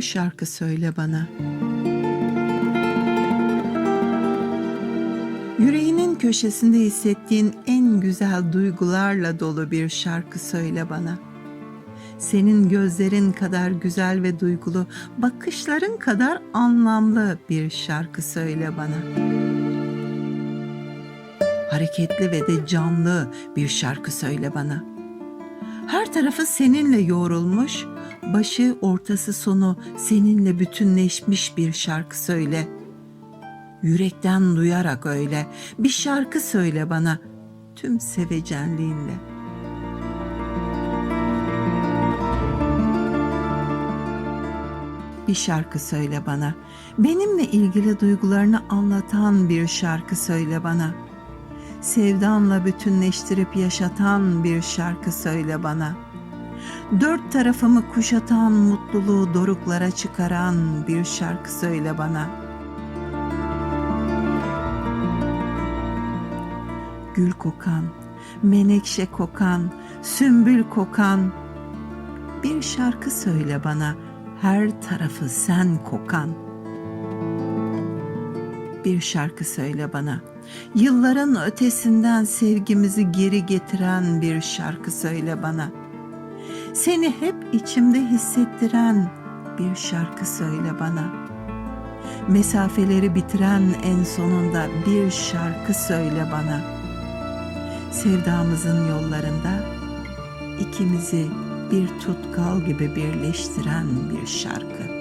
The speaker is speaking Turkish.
şarkı söyle bana. Yüreğinin köşesinde hissettiğin en güzel duygularla dolu bir şarkı söyle bana. Senin gözlerin kadar güzel ve duygulu, bakışların kadar anlamlı bir şarkı söyle bana. Hareketli ve de canlı bir şarkı söyle bana. Her tarafı seninle yoğrulmuş, başı ortası sonu seninle bütünleşmiş bir şarkı söyle. Yürekten duyarak öyle bir şarkı söyle bana tüm sevecenliğinle. Bir şarkı söyle bana. Benimle ilgili duygularını anlatan bir şarkı söyle bana. Sevdanla bütünleştirip yaşatan bir şarkı söyle bana. Dört tarafımı kuşatan mutluluğu doruklara çıkaran bir şarkı söyle bana. Gül kokan, menekşe kokan, sümbül kokan bir şarkı söyle bana. Her tarafı sen kokan. Bir şarkı söyle bana. Yılların ötesinden sevgimizi geri getiren bir şarkı söyle bana. Seni hep içimde hissettiren bir şarkı söyle bana. Mesafeleri bitiren en sonunda bir şarkı söyle bana. Sevdamızın yollarında ikimizi bir tutkal gibi birleştiren bir şarkı.